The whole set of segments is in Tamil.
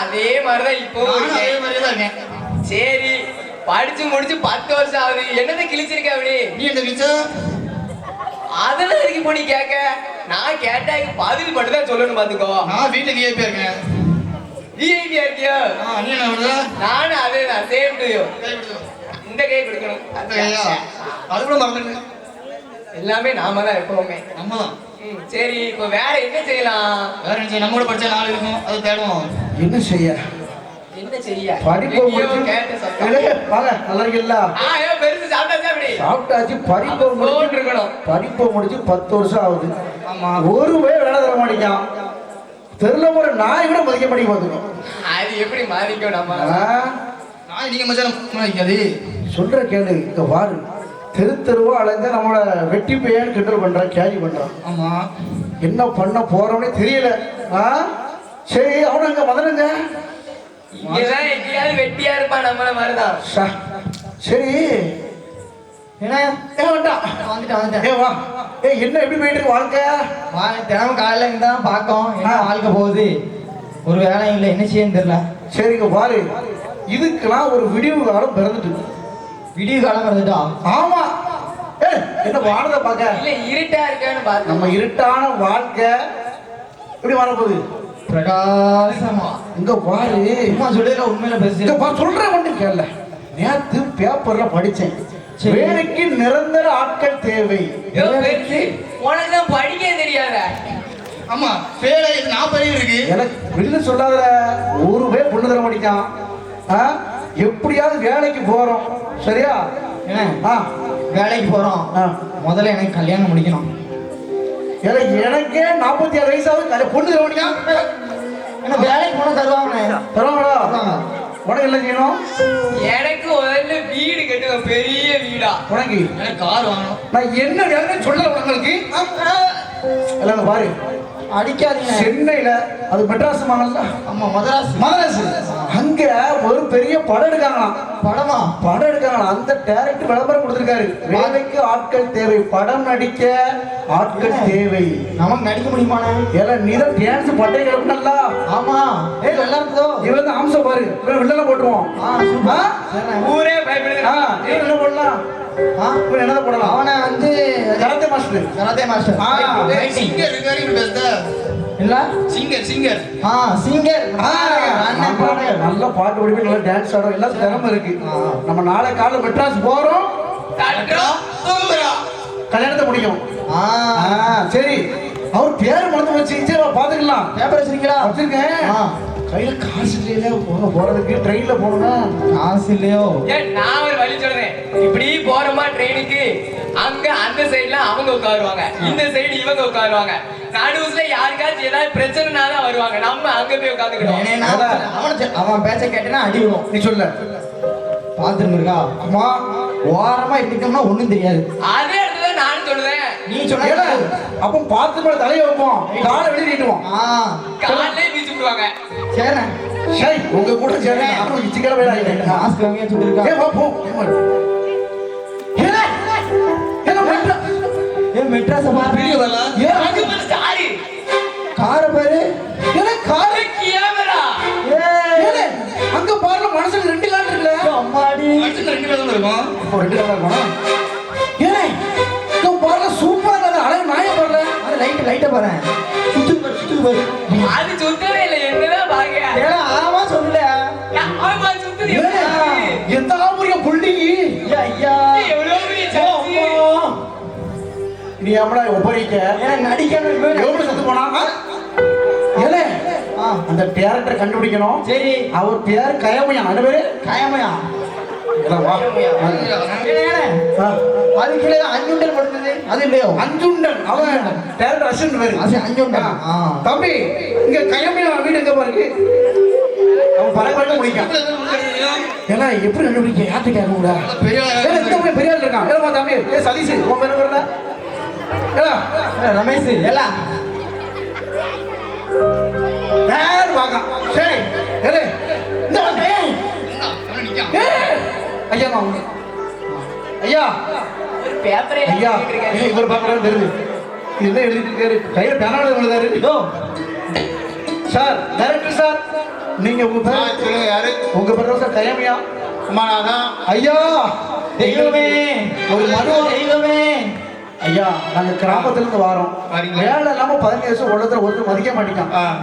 அதே மாதிரிதான் இப்போ அதே தான் இருக்கேன். சரி படிச்சு முடிச்சு பத்து வருஷம் ஆகுது. என்னதை கிழிச்சிருக்க அப்படி? நீ என்ன கிழிச்ச? அதெல்லாம் இருக்கு போய் கேட்க? நான் கேட்டா பதில் மட்டும் தான் சொல்லணும் பாத்துக்கோ. நான் வீட்டுல விஐபி இருக்கேன். விஐபியா இருக்கியோ? நானும் அதே தான் சேம் டு யூ இந்த கை கொடுக்கணும்? அது கூட மறந்துட்டேன். எல்லாமே நாம தான் எப்பவுமே. நம்ம தான். சரி இப்போ வேற என்ன செய்யலாம்? வேற என்ன செய்ய? நம்ம கூட படிச்ச நாள் இருக்கும் அது தேடுவோம். என்ன செய்ய? என்ன செய்ய? படிப்பை வாங்க நல்லா இருக்கீங்களா ஆ ஏன் பெருசு சாப்பிட்டாச்சா அப்படி? சாப்பிட்டாச்சு படிப்பை முடிச்சு படிப்பை முடிச்சு பத்து வருஷம் ஆகுது. ஆமா. ஒரு பேர் வேலை தர மாட்டேங்கான் தெருல ஒரு நாய் கூட மதிக்க மாட்டேங்க அது எப்படி மாறிக்கும் நம்ம? நான் நீங்க மச்சான் வைக்காது சொல்ற கேளு இங்க பாரு தெரு தெருவா அலைஞ்ச நம்மள வெட்டி பையன் கிண்டல் பண்றான் கேலி பண்றான் ஆமா. என்ன பண்ண போறோம்னே தெரியல. ஆ? சரி அவன அங்க மதனுங்க வெட்டியா இருப்பான் நம்மள மாதிரிதான். சரி. என்ன ஏ வந்துட்டேன் வந்துட்டேன். ஏ வா. ஏ என்ன எப்படி போயிட்டு இருக்கு வாழ்க்கை? வா தினமும் காலையில இங்க தான் பார்க்கோம். என்ன. வாழ்க்கை போகுது? ஒரு வேலையும் இல்லை என்ன செய்யன்னு தெரியல. சரிங்க பாரு. இதுக்கெல்லாம் ஒரு விடிவு காலம் பிறந்துட்டு விடிய காலம் இருந்துட்டோம் ஆமா. ஏ என்ன வானத பார்க்க? இல்ல இருட்டா இருக்கான்னு பாத்து நம்ம இருட்டான வாழ்க்கை எப்படி வரப்போகுது? பிரகாசமா. இங்க பாரு. சும்மா சொல்லுற உண்மையில இங்க பேசு பாரு சொல்றேன் மட்டும் கேள்ல நேத்து பேப்பர்ல படிச்சேன். வேலைக்கு நிரந்தர ஆட்கள் தேவை. உனக்கு தான் படிக்க தெரியாத. ஆமா பேரை இது நாற்பது இருக்கு எனக்கு வெளியில சொல்லாத ஒரு பேர் பொண்ணு தர மாட்டேங்கான் ஆ? எப்படியாவது வேலைக்கு போறோம். சரியா? என்ன ஆ. வேலைக்கு போறோம். ஆ. முதல்ல எனக்கு கல்யாணம் முடிக்கணும். ஏன்னா எனக்கே நாற்பத்தி ஆறு வயசாவது பொண்ணு தர மாட்டேங்கான் ஏன்னா வேலைக்கு போனா தருவாங்க. தருவாங்களா? தருவாங்க. உனக்கு என்ன செய்யணும்? எனக்கு முதல்ல வீடு கட்டுவேன் பெரிய வீடா. உனக்கு? எனக்கு கார் வாங்கணும். நான் என்ன வேலைன்னு சொல்ல உங்களுக்கு எல்லாம் பாரு. அடிக்காதீங்க. சென்னையில அது மெட்ராஸ் மாநில ஆமா மதராஸ். மதராஸ். அங்க ஒரு பெரிய படம் எடுக்காங்களாம் படமா? படம் எடுக்காங்களாம் அந்த டைரக்டர் விளம்பரம் கொடுத்திருக்காரு. வேலைக்கு ஆட்கள் தேவை படம் நடிக்க ஆட்கள் தேவை. நமக்கு நடிக்க முடியுமாண்ணே? எல்லாம் நீ தான் டான்ஸ் பட்டை கிளப்பினல்ல ஆமா. ஏ நல்லா இருந்தோ இவன் தான் அம்சம் பாரு. இவன் வில்லனை போட்டுருவோம் ஆ சூப்பர். ஆ? சரிண்ணே. ஊரே பயப்படுது. ஆ இவன் என்ன போடலாம். ஆ? இவன் என்ன போடலாம்? அவனை வந்து கராத்தே மாஸ்டர் கராத்தே மாஸ்டர் ஆ. சிங்கர் இருக்காரு பேசுத இல்ல சிங்கர் சிங்கர் ஆ சிங்கர் ஆ, அண்ணன் நல்லா- பாடகர். நல்லா பாட்டு படிப்பு நல்லா டான்ஸ் ஆடும். எல்லாம் திறமை இருக்கு. நம்ம நாளை காலைல மெட்ராஸ் போறோம். கல்யாணத்தை முடிக்கும் ஆ. ஆ, சரி. அவர் பேர் மறந்து வச்சு சரி பாத்துக்கலாம் பேப்பர் வச்சிருக்கீங்களா? வச்சிருக்கேன். ஆ. கையில காசு இல்லையில போக போறதுக்கு ட்ரெயின்ல போகணும் காசு இல்லையோ? ஏன் நான் ஒரு வழி சொல்றேன். இப்படி போறோமா ட்ரெயினுக்கு அங்க அந்த சைடுல அவங்க உட்காருவாங்க. இந்த சைடு இவங்க உட்காருவாங்க. நடுவுல யாருக்காச்சும் ஏதாவது பிரச்சனைனா தான் வருவாங்க. நம்ம அங்க போய் உட்காந்துக்கிட்டோம். அவனை பேச்ச கேட்டேன்னா அடி நீ சொல்ல. பாத்ரூம் இருக்கா? அம்மா ஓரமா இருந்துட்டோம்னா ஒண்ணும் தெரியாது. அதே இடத்துல நானும் சொல்லுவேன். நீ சொன்ன அப்ப பார்த்து மேல தலையை வைப்போம். காலை வெளியே நீட்டுவோம். ஆ. காலையிலே வீச்சு விடுவாங்க சரிண்ணே சரி உங்க கூட சரி நானும் இச்சிக்கிற வேலை ஆயிட்டேன் மாஸ்க் வாங்கி வச்சுருக்கா ஏ வா போ. ஏல, ஏல, மெட்ரா- ஏ மெட்ராஸ் பாரு. பெரியவரா? ஏ, அங்க பாரு சாரி. கார பாரு. ஏல, காரு கேமரா. ஏல, அங்க பாருல ரெண்டு கால் அம்மாடி. மனுஷங்க ரெண்டு தான் இருக்கும்? ரெண்டு கால் இருக்கணும் ஏலே இங்க பாருல சூப்பரா இருக்கு அழகு நாய பாருல அது லைட் லைட்ட பாரு. சுத்து பாரு சுத்து பாரு அது சுத்தவே இல்லை என்னதான் பாக்க ஏன்னா ஆமா சொல்லல. ஆமா சுத்துது? எந்த ஆமுரிய புள்ளி? ஐயா. எவ்வளவு பெரிய. நீ எவ்வளோ ஒப்பறிக்க ஏன்னா நடிக்காம. எவ்வளவு செத்து போனா? ஏலே. அந்த டேரக்டர் கண்டுபிடிக்கணும். சரி. அவர் பேர் கயமையா. அந்த பேரு? காயமையா. ஏல, வா. ஏண்ணே, ஆ. அது கீழே அஞ்சுண்டல் படுத்தது. அது இல்லையோ? அஞ்சுண்டன் அவன் பேரு அது அஞ்சுண்டன் ஆ. தம்பி இங்க கயமையா வீடு எங்க பாருக்கு அவன் பரவாயில்ல முடிக்கான் ஏன்னா எப்படி கண்டுபிடிக்க? யார்கிட்ட கேட்க கூட பெரிய பெரிய ஆள் இருக்கான். ஏலமா தம்பி. ஏ சதீஷ் உன் பேர் வரல ஏ, ரமேஷ் எல்லாம் நேர் வாங்க. சரி ஏலே. இந்த ஏய், ஐயா வந்து. ஐயா. ஒரு பேப்பரே ஐயா இவர் பார்க்கறாரு தெரியுது. இது என்ன எழுதிட்டு இருக்காரு கையில பேனால எழுதாரு யோ சார் டைரக்டர் சார் நீங்க உங்க பேர் சொல்லுங்க யாரு? உங்க பேர் தான் கையமையா அம்மா நான் ஐயா தெய்வமே. ஒரு மனு தெய்வமே. ஐயா நாங்க கிராமத்துல இருந்து வாரோம்? வேலை இல்லாம பதினஞ்சு வருஷம் ஒருத்தர் ஒருத்தர் மதிக்க மாட்டேங்கான்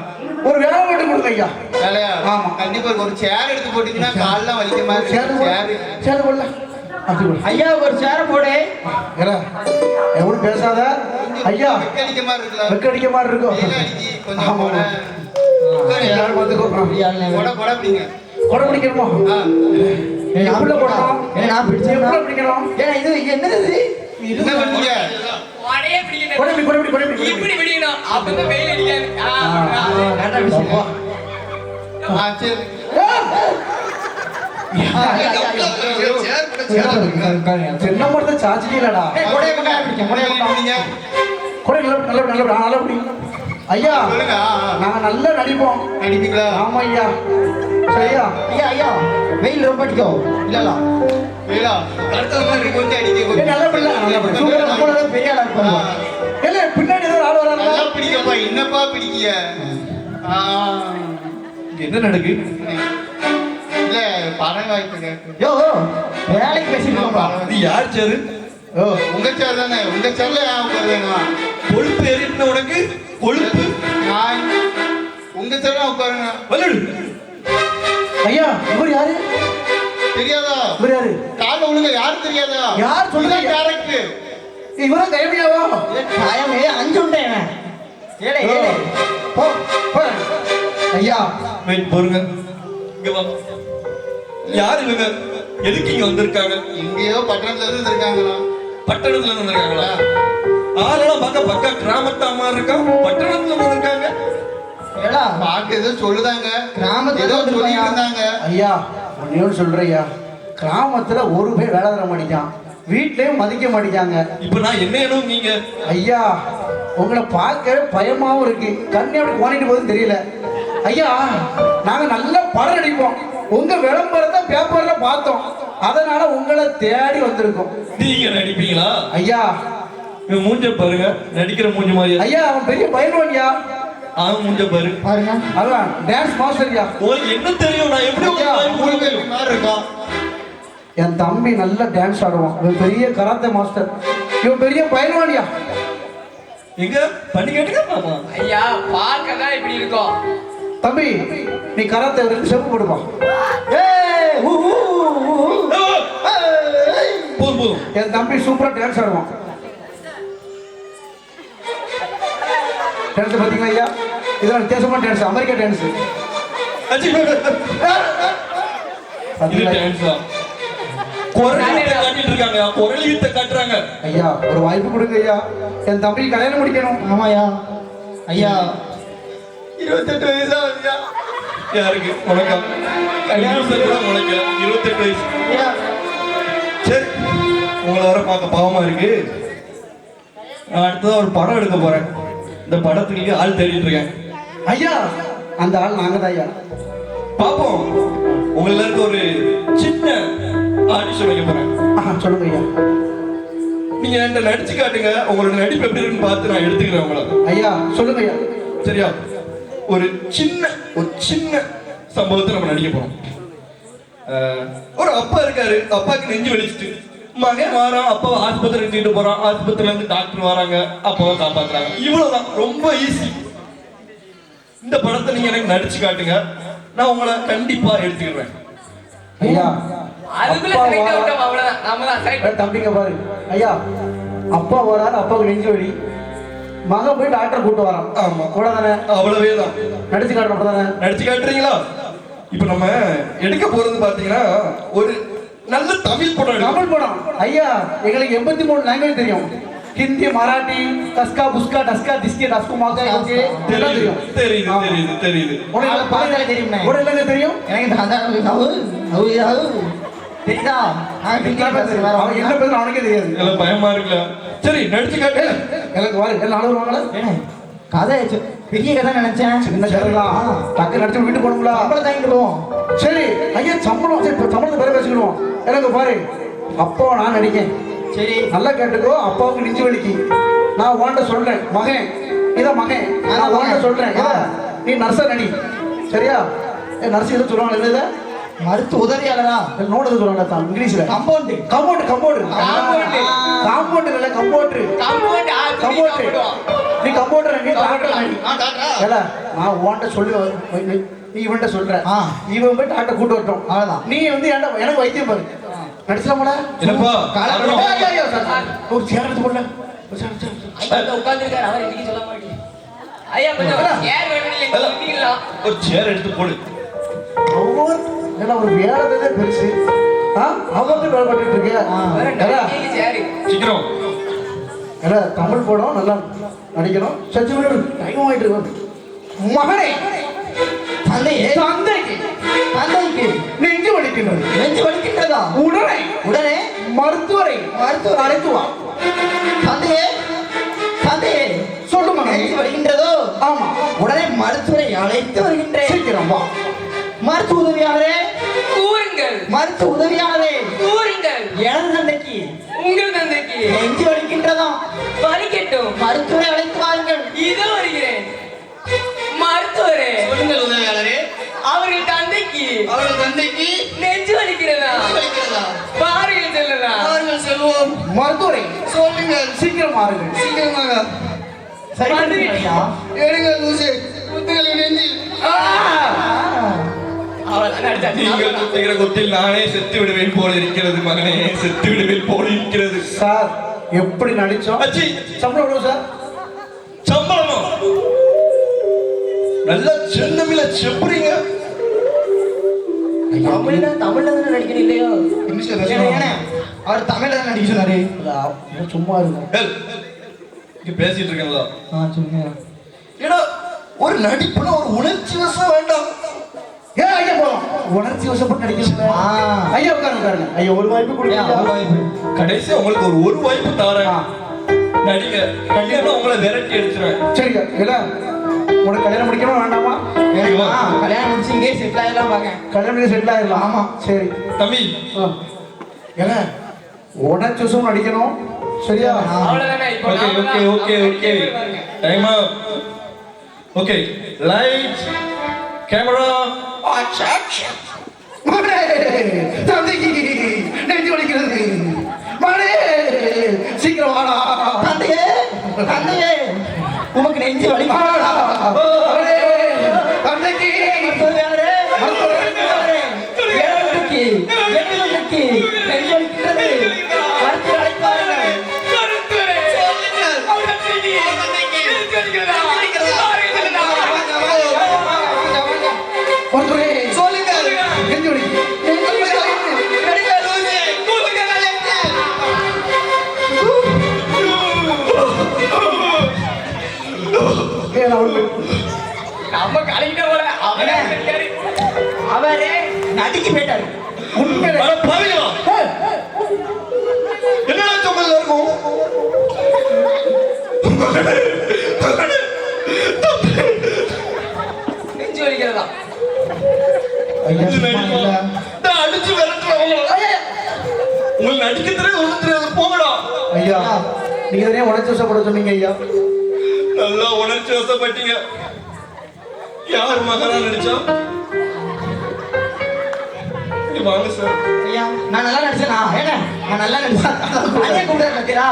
ஒரு வேலை மட்டும் கொடுங்க ஐயா. வேலையா? ஆமா. கண்டிப்பா ஒரு சேர் எடுத்து போட்டீங்கன்னா கால்லாம் வலிக்க மாதிரி சேரு இருக்கு. சேரு போடல. ஐயா ஒரு சேர போடு. எவனும் பேசாத. ஐயா வெக்கடிக்க மாதிரி இருக்குல்ல வெக்கடிக்க மாதிரி இருக்கும். ஆமா. எல்லாரும் அப்படிங்க கொடை பிடிக்கணுமா? எப்படி போடணும்? நான் பிடிச்சேன். பிடிக்கணும்? ஏன்னா இது என்னது என்ன பண்ணீங்க? உடையே பிடிக்கணும். கொடை பிடி கொடை பிடி கொடை பிடி, கொடை இப்படி பிடி. பிடிக்கணும். அப்பதான் வெயில் அடிக்காது. கரெக்டா. ஆ சரி. கொண்டா பிடிச்சேன், கொடையை கொண்டா. நீங்க கொடை நல்ல நல்ல நல்ல நல்ல பிடி. ஐயா. நாங்க நல்லா நடிப்போம். நடிப்பீங்களா? ஆமா ஐயா. சரியா? ஐயா ஐயா வெயில் ரொம்ப அடிக்கும். இல்லல்ல பின்னாடி என்னப்பா பிடிக்கிய? ஆ, என்ன நடக்கு? இல்ல பணம் வாய்ப்பு யோ வேலைக்கு இது யார் சேரு ஓ உங்க சேர் தானே. உங்க சேர்ல உட்கார வேணும்? கொழுப்பு ஏறிட்டுன உனக்கு? கொழுப்பு? நான் உங்க சேர்ல உட்காருங்க. ஐயா இவர் யாரு? தெரியாதா? இவர் யாரு கால ஒழுங்க யாரு தெரியாதா? யார் சொல்லுங்க? கேரக்டர் இவரா கைமையாவா காயம் அஞ்சு உண்டே இவன். ஏழை ஏழை போ போ. ஐயா. வெயிட் பொறுங்க இங்க வா. யார் இவங்க? எதுக்கு இங்க வந்திருக்காங்க? எங்கேயோ பட்டணத்துல இருந்து இருக்காங்களா பட்டணத்துல இருந்து வந்திருக்காங்களா? ஆளெல்லாம் பார்க்க பக்கா கிராமத்தா மாதிரி இருக்கா? பட்டணத்துல இருந்து வந்திருக்காங்க? ஏடா பாக்க ஏதோ சொல்லுதாங்க. கிராமத்துல ஏதோ சொல்லிட்டு. இருந்தாங்க. ஐயா. ஒன்னே சொல்றேன் ஐயா கிராமத்துல ஒரு பேர் வேலை தர மாட்டேங்கான் வீட்லயும் மதிக்க மாட்டேங்காங்க இப்ப நான் என்ன நீங்க? ஐயா உங்களை பார்க்கவே பயமாவும் இருக்கு. கண்ணு அப்படி ஓனிட்டு போகுதுன்னு தெரியல. ஐயா நாங்க நல்ல படம் நடிப்போம். உங்க விளம்பரத்தை பேப்பர்ல பார்த்தோம். அதனால உங்களை தேடி வந்திருக்கோம். நீங்க நடிப்பீங்களா? ஐயா. மூஞ்ச பாருங்க. நடிக்கிற மூஞ்ச மாதிரி. ஐயா அவன் பெரிய பயில்வான்யா அவன் மூஞ்ச பாரு. பாருங்க. அதான் டான்ஸ் மாஸ்டர் ஐயா உங்களுக்கு என்ன தெரியும்? நான் எப்படி உங்களுக்கு மாதிரி இருக்கும் என் தம்பி நல்ல டான்ஸ் ஆடுவான். இவன் பெரிய கராத்தே மாஸ்டர் இவன் பெரிய பயில்வான்யா எங்க? பண்ணி கேட்டுக்க ஐயா பார்க்க தான் இப்படி இருக்கும். தம்பி நீ கராத்தே ரெண்டு செப்பு போதும் என் தம்பி சூப்பரா டான்ஸ் ஆடுவான். டான்ஸ் பாத்தீங்களா ஐயா? இதெல்லாம் வித்தியாசமான டான்ஸ் அமெரிக்கா டான்ஸ் ஐயா ஒரு வாய்ப்பு கொடுங்க ஐயா. என் தம்பி கல்யாணம் முடிக்கணும். ஆமாயா ஐயா. இருபத்தெட்டு வயசா வந்தியா யாருக்கு? உனக்கா? கல்யாணம் உனக்கு இருபத்தெட்டு வயசு. ஐயா. சரி. உங்களை வர பார்க்க பாவமா இருக்கு. நான் அடுத்ததா ஒரு படம் எடுக்க போறேன். இந்த படத்துக்கு ஆள் தேடிட்டு இருக்கேன். ஐயா! அந்த ஆள் நாங்க தான் ஐயா. பாப்போம். உங்க எல்லாருக்கும் ஒரு சின்ன ஆடிஷன் வைக்க போறேன். சொல்லுங்க ஐயா. நீங்க என்கிட்ட நடிச்சு காட்டுங்க. உங்களோட நடிப்பு எப்படி இருக்குன்னு பார்த்து நான் எடுத்துக்கிறேன் உங்களை. ஐயா சொல்லுங்க ஐயா. சரியா? ஒரு சின்ன ஒரு சின்ன சம்பவத்தை நம்ம நடிக்க போறோம். ஒரு அப்பா இருக்காரு. அப்பாவுக்கு நெஞ்சு வலிச்சுட்டு. மகன் வாரான் அப்பா ஆஸ்பத்திரி தூக்கிட்டு போறான். ஆஸ்பத்திரில இருந்து டாக்டர் வராங்க அப்பாவை காப்பாத்துறாங்க. இவ்வளவுதான். ரொம்ப ஈஸி இந்த படத்தை நீங்க எனக்கு நடிச்சு காட்டுங்க. நான் உங்களை கண்டிப்பா எடுத்துக்கிறேன். ஐயா தம்பிங்க பாரு. ஐயா அப்பா வராரு அப்பாவுக்கு நெஞ்சு வலி. மகன் போய் டாக்டர் கூட்டு வரான். ஆமா. கூட தானே அவ்வளவே தான் நடிச்சு காட்டணும் தானே நடிச்சு காட்டுறீங்களா? இப்ப நம்ம எடுக்க போறது பாத்தீங்கன்னா ஒரு நல்ல தமிழ் படம். தமிழ் படம். ஐயா எங்களுக்கு எண்பத்தி மூணு லாங்குவேஜ் தெரியும். ஹிந்தி மராட்டி கஸ்கா புஸ்கா டஸ்கா டிஸ்கி டஸ்கு மாக்கா ஓகே தெரியுது தெரியும். தெரியுது. தெரியுது தெரியுது உனக்கு அதை பார்த்தாலே தெரியும்ண்ணே. உனக்கு என்னங்க தெரியும்? எனக்கு அதான் அவு அவு அவு தெரியுதா? தெரியும். அவன் என்ன பேசுறான் அவனுக்கே தெரியாது. எல்லாம் பயமா இருக்குல்ல? சரி நடிச்சு காட்டு. எனக்கு வாரு எல்லாம் அழுகுவாங்களா ஏண்ணே, கதை பெரிய கதை நினைச்சேன். சின்ன கதை தான் டக்கு நடிச்சு வீட்டு போகணுங்களா சம்பளம் தாங்கிட்டு போவோம். சரி ஐயா சம்பளம் சரி சம்பளத்தை பேர பேசிக்கிடுவோம். எனக்கு பாரு அப்போ நான் நடிக்கேன். சரி. நல்லா கேட்டுக்கோ அப்பாவுக்கு நெஞ்சு வலிக்கு. நான் உன்கிட்ட சொல்றேன் மகன். இதான் மகன் நான் உன்கிட்ட சொல்றேன். நீ நர்ஸா நடி. சரியா? ஏ நர்சிங் ஏதோ சொல்லுவாங்க என்ன இதை? மருத்துவ உதவியாளரா? நோடு சொல்லுவாங்க தான் இங்கிலீஷ்ல? Compound. Compound compound. Compound. Compound இல்ல கம்பவுண்ட். ஆத்து கம்பவுண்டர் நீ கம்பவுண்டர் நீ டாக்டர் நான் உன்கிட்ட சொல்லி நீ- இவன்கிட்ட சொல்ற. ஆ. இவன் போய் டாக்டர் கூட்டு வரட்டும். அவ்வளவுதான். நீ வந்து ஏன்டா எனக்கு வைத்தியம் பாரு. நடிச்சலாமடா. ஒரு சேர் எடுத்து போடல. ஒரு சேர் எடுத்து போடு. ஐயா உட்கார்ந்துருக்காரு. அவர் இன்னைக்கு சொல்ல மாட்டேன் ஐயா கொஞ்சம் ஏர் வேணும் இல்லைங்க வந்தீங்களா ஒரு சேர் எடுத்து போடு. ஒவ்வொரு ஏன்னா ஒரு வேலை பெருசு. ஆ? அவர்கிட்ட வேலை பண்ணிட்டு இருக்கு. சீக்கிரம். தமிழ் படம் நல்லா நடிக்கணும். சச்சு டைம் ஆயிட்டு இருக்கு. மகனே! தந்தையே தந்தைக்கு தந்தைக்கு நெஞ்சு வலிக்கின்றது நெஞ்சு வலிக்கின்றதா உடனே உடனே மருத்துவரை மருத்துவர் அழைத்து வா தந்தையே தந்தையே சொல்லு மகனே நெஞ்சு வலிக்கின்றதோ ஆமா உடனே மருத்துவரை அழைத்து வருகின்றேன் சீக்கிரம் வா மருத்துவ உதவியாளரே கூறுங்கள் மருத்துவ உதவியாளரே கூறுங்கள் எனது தந்தைக்கு உங்கள் தந்தைக்கு நெஞ்சு வலிக்கின்றதா வலிக்கட்டும் மருத்துவரை அழைத்து வாருங்கள் மருத்துவரே சொல்லுங்கள் உதவியாளரே அவர்கள் தந்தைக்கு அவர்கள் தந்தைக்கு நெஞ்சு வலிக்கிறதா? பாருங்கள் செல்லலாம் வாருங்கள் செல்வோம். மருத்துவரை சொல்லுங்கள். சீக்கிரம் மாறுங்கள் சீக்கிரமாக. எடுங்கள் ஊசி. குத்துகளை நெஞ்சில். நீங்கள் குத்துகிற குத்தில் நானே செத்து விடுவேன் போல இருக்கிறது மகனே செத்து விடுவேன் போல இருக்கிறது. சார் எப்படி நடிச்சோம்? அச்சி! சம்பளம் சார்? நல்ல சென்னமில செப்புறீங்க தமிழ்ல தமிழ்ல தானே நடிக்கணும் இல்லையோ? இங்கிலீஷ்ல அவர் தமிழ்ல தான் நடிக்க சொன்னாரு? சும்மா இருக்கும் பேசிட்டு இருக்கேன்ல. ஆ சொல்லுங்க. ஏடா ஒரு நடிப்புல ஒரு உணர்ச்சி வசம் வேண்டாம். ஏன் ஐயா போலாம் உணர்ச்சி வசப்பட்டு நடிக்கிறீங்க. ஐயா உட்காருங்க உட்காருங்க. ஐயா ஒரு வாய்ப்பு கொடுங்க. ஒரு வாய்ப்பு. கடைசி உங்களுக்கு ஒரு ஒரு வாய்ப்பு தாரேன். நடிங்க. கண்டிப்பா உங்களை விரட்டி அடிச்சிருவேன். சரிங்க இல்ல உனக்கு கல்யாணம் முடிக்கணும் வேண்டாமா? கல்யாணம் முடிச்சு இங்கே செட்டில் ஆயிடலாம் பாக்கேன் கல்யாணம் செட்டில் ஆயிடலாம். ஆமா சரி. தம்பி. ஆ. ஏல உணர்ச்சி வசம் நடிக்கணும் சரியா? Okay okay okay okay. Time okay light camera தந்தைக்கு நெஞ்சு வலிக்கிறது. மகனே சீக்கிரம் வாடா. தந்தையே தந்தையே உமக்கு நெஞ்சு வலி அவரே நடிக்க போயிட்டாரு. உண்மையிலே பாவிங்களா என்னடா சொன்னது இருக்கும் நெஞ்சு வலிக்கிறதா? அடிச்சு விரட்டுறேன் உங்களை. உங்களுக்கு நடிக்க தெரியாது ஒண்ணும் தெரியாது போங்கடா. ஐயா நீங்க தானே உணர்ச்சி வசப்பட சொன்னீங்க ஐயா? நல்லா உணர்ச்சி வசப்பட்டீங்க. யார் மகனா நடிச்சா? இங்க வாங்க சார் ஐயா நான் நல்லா நடிச்சேனா. ஏங்க நான் நல்லா நடிச்சேன். அதே கூப்பிட்டு பார்த்தீரா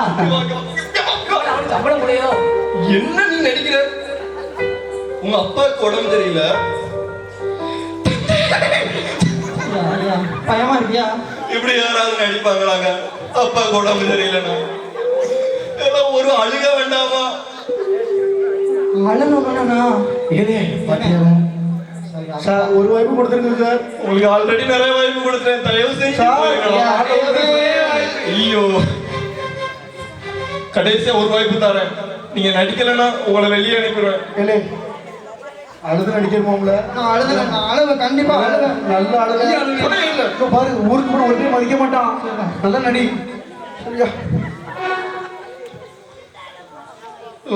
சம்பளம் முடியோ என்ன நீ நடிக்கிற? உங்க அப்பாவுக்கு உடம்பு தெரியல பயமா இருக்கியா? இப்படி யாராவது நடிப்பாங்களாங்க? அப்பாவுக்கு உடம்பு தெரியலன்னா ஒரு அழுக வேண்டாமா? அழணும்னா ஏதே பாத்தியா சார் ஒரு வாய்ப்பு கொடுத்துருங்க சார். உங்களுக்கு ஆல்ரெடி நிறைய வாய்ப்பு கொடுத்தேன் தயவு செஞ்சு. ஐயோ. கடைசியா ஒரு வாய்ப்பு தரேன். நீங்க நடிக்கலைன்னா உங்களை வெளியே அனுப்பிடுவேன். ஏலே அழுது நடிக்கணுமாம்ல நான் அழுதுறேன் நான் அழுவேன் கண்டிப்பா அழுவேன். நல்ல அழுக இல்ல. பாரு ஊருக்கு கூட ஒருத்தரும் மதிக்க மாட்டான். நல்ல நடி. சரியா?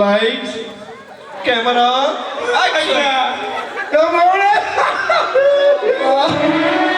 லைட் கேமரா எங்க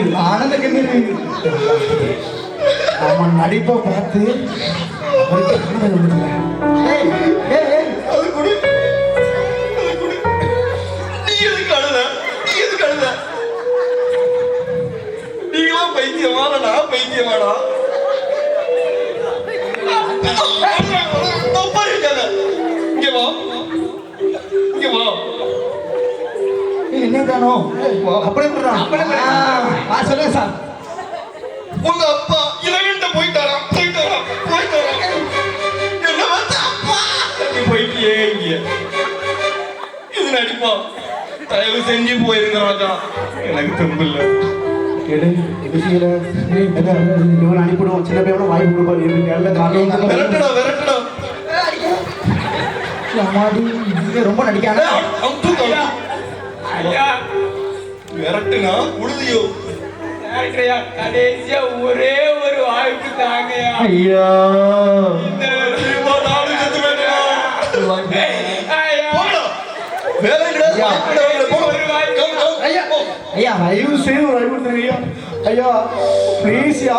கண்ணீர் ஆனந்த கண்ணீர் அவன் நடிப்பை பார்த்து பைத்தியமான அது நான் பைத்தியமாடா. இருக்காத. இங்க வா. இங்க வா. ஏய், என்ன காணோம் வா அப்படியே பண்றான் ஆ, சொல்லுங்க சார். உங்க அப்பா இளவன்ட்ட போயிட்டாராம் போயிட்டாராம் போயிட்டாராம் என்ன பார்த்து அப்பா? நீ போயிட்டியே இங்க. இது நடிப்பா. தயவு செஞ்சு போயிருங்க ராஜா. எனக்கு தெம்பு இல்ல இவனை அனுப்பிடுவோம் சின்ன பையன் வாங்கி கொடுப்பாரு. விரட்டுடா விரட்டுடா. ரொம்ப தூக்கம். ஐயா விரட்டுனா உழுதியோ? கடைசியா ஒரே ஒரு வாய்ப்பு தாங்கயா ஐயா? ஐயா. தயவு செய்து ஒரு வாய்ப்பு கொடுத்துருங்க ஐயா ப்ளீஸ்யா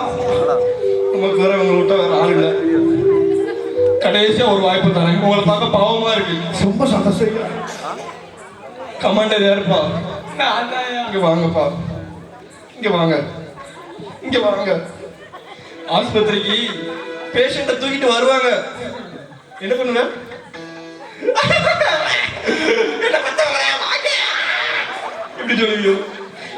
நமக்கு வேற உங்களை விட்டா வேற ஆள் இல்ல. கடைசியா ஒரு வாய்ப்பு தரேன். உங்களை பார்க்க பாவமா இருக்கு. ரொம்ப சந்தோஷம் கமாண்டர் யாருப்பா நான் தான்யா. இங்க வாங்கப்பா. இங்க வாங்க. இங்க வாங்க. ஆஸ்பத்திரிக்கு பேஷண்ட்டை தூக்கிட்டு வருவாங்க. என்ன பண்ணுவ? என்ன பத்தவங்களே, வாங்க. இப்படி சொல்லுவியோ?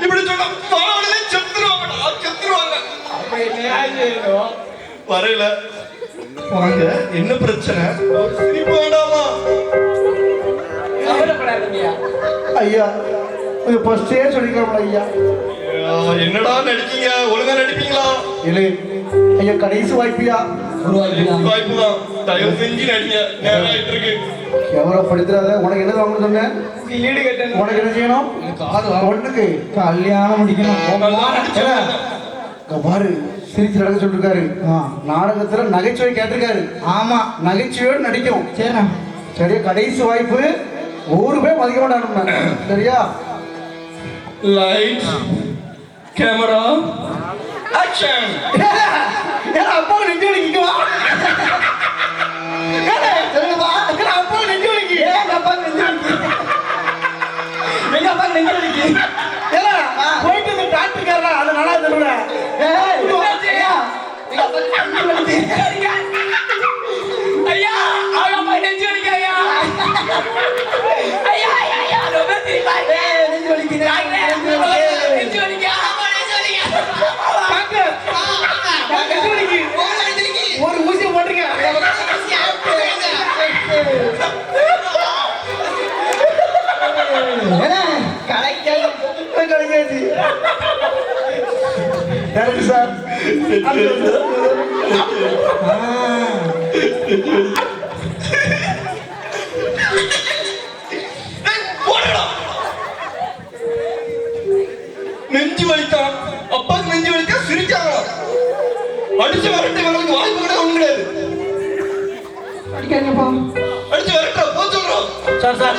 இப்படி சொன்னா வரவங்களே செத்துருவாங்கடா செத்துருவாங்க. அப்ப என்னையா செய்யணும்? வரையில. வாங்க. என்ன பிரச்சனை? சிரிப்பு வேண்டாமா ஐயா கொஞ்சம் ஃபர்ஸ்டே சொல்லிக்கலாம் ஐயா. ஐயா, என்னடா நடிக்கீங்க ஒழுங்கா நடிப்பீங்களா? இல்லை ஐயா கடைசி வாய்ப்பியா? வாய்ப்பு தான் தயவு செஞ்சு நடிங்க. நேரம் ஆயிட்டு இருக்கு உனக்கு என்ன வாங்கணும் சொன்னேன். உனக்கு என்ன செய்யணும்? ஒண்ணுக்கு கல்யாணம் முடிக்கணும். பாரு சிரிச்சு நடக்க சொல்லிருக்காரு. நாடகத்துல நகைச்சுவை கேட்டிருக்காரு. ஆமா. நகைச்சுவையோடு நடிக்கும். சரியா கடைசி வாய்ப்பு ஒரு பேர் மதிக்க மாட்டாங்க சரியா? லைட் கேமரா ஆக்ஷன் அப்பா நெஞ்சு வலிக்கு வா. சொல்லுங்கப்பா ஏன்னா அப்பா நெஞ்சு வலிக்கு எங்க அப்பா நெஞ்சு வலிக்கு எங்க அப்பா நெஞ்சு வலிக்கு போயிட்டு இந்த டாக்டர்காரா அது நல்லா சொல்லுவேன் ஐயா, நெஞ்சு வலிக்கு ஐயா, அவங்க அம்மா நெஞ்சு வலிக்கு ஐயா. ஐயா, ஒரு ஊசி கிடைக்காது சார் அடிச்சு வரட்டு இவங்களுக்கு வாய்ப்பு கூட ஒண்ணு கிடையாது. அடிக்காதீங்கப்பா. அடிச்சு வரட்டா போ சொல்றோம் சார், சார்.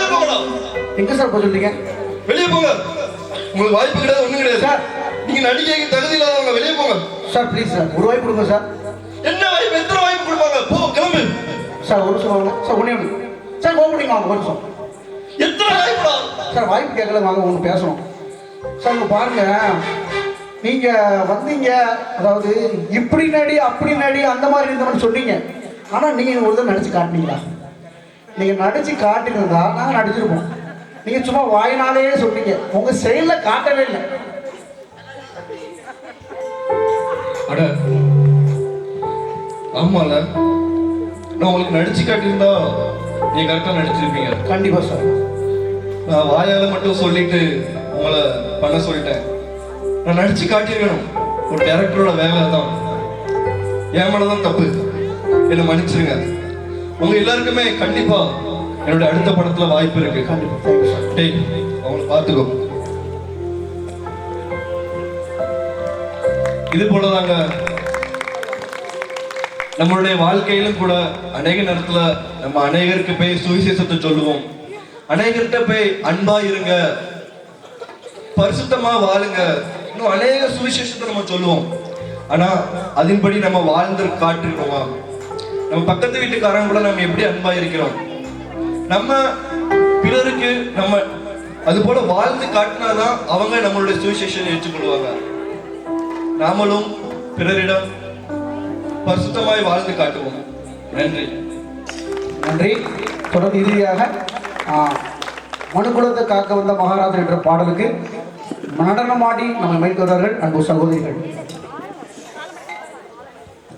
எங்க சார் போக சொல்றீங்க? வெளியே போங்க. உங்களுக்கு வாய்ப்பு கிடையாது ஒண்ணும் கிடையாது. சார். நீங்க நடிகைக்கு தகுதி இல்லாதவங்க வெளியே போங்க. Sir please sir. ஒரு வாய்ப்பு கொடுங்க சார். என்ன வாய்ப்பு? எத்தனை வாய்ப்பு கொடுப்பாங்க? போ கிளம்பு. சார் ஒரு நிமிஷம் வாங்க. சார் ஒன்று சார் கோபடிங்க வாங்க ஒரு நிமிஷம். எத்தனை வாய்ப்பா சார் வாய்ப்பு கேட்கல வாங்க ஒன்று பேசணும். சார் இங்க பாருங்க. நீங்க வந்தீங்க. அதாவது இப்படி நடி அப்படி நடி அந்த மாதிரி இந்த மாதிரி சொன்னீங்க. ஆனா நீங்க ஒரு தடவை நடிச்சு காட்டினீங்களா? நீங்க நடிச்சு காட்டியிருந்தா நாங்க நடிச்சிருப்போம். நீங்க சும்மா வாயினாலேயே சொன்னீங்க. உங்க செயல்ல காட்டவே இல்லை. அட. ஆமால. நான் உங்களுக்கு நடிச்சு காட்டியிருந்தா நீங்க கரெக்டா நடிச்சிருப்பீங்க. கண்டிப்பா சார். நான் வாயால மட்டும் சொல்லிட்டு உங்களை பண்ண சொல்லிட்டேன். நான் நடிச்சு காட்டியிருக்கணும் ஒரு டேரக்டரோட வேலை தான் என் மேலதான் தப்பு. என்னை மன்னிச்சிருங்க. உங்க எல்லாருக்குமே கண்டிப்பா என்னோட அடுத்த படத்துல வாய்ப்பு இருக்கு. டேய் அவங்களை பார்த்துக்கோ. இது போலதாங்க நம்மளுடைய வாழ்க்கையிலும் கூட அநேக நேரத்துல நம்ம அநேகருக்கு போய் சுவிசேஷத்தை சொல்லுவோம். அநேகர்கிட்ட போய் அன்பா இருங்க. பரிசுத்தமா வாழுங்க. இருக்கும் அநேக சுவிசேஷத்தை நம்ம சொல்லுவோம். ஆனா அதன்படி நம்ம வாழ்ந்து காட்டிருக்கோமா நம்ம பக்கத்து வீட்டுக்காரங்க கூட நம்ம எப்படி அன்பா இருக்கிறோம்? நம்ம பிறருக்கு நம்ம அது போல வாழ்ந்து காட்டினாதான் அவங்க நம்மளுடைய சுவிசேஷனை ஏற்றுக்கொள்வாங்க. நாமளும் பிறரிடம் பரிசுத்தமாய் வாழ்ந்து காட்டுவோம். நன்றி. நன்றி. தொடர்ந்து இறுதியாக ஆ, மனுக்குலத்தை காக்க வந்த மகாராஜர் என்ற பாடலுக்கு நடனமாடி நம்மை மேற்கொண்டார்கள் அன்பு சகோதரிகள்.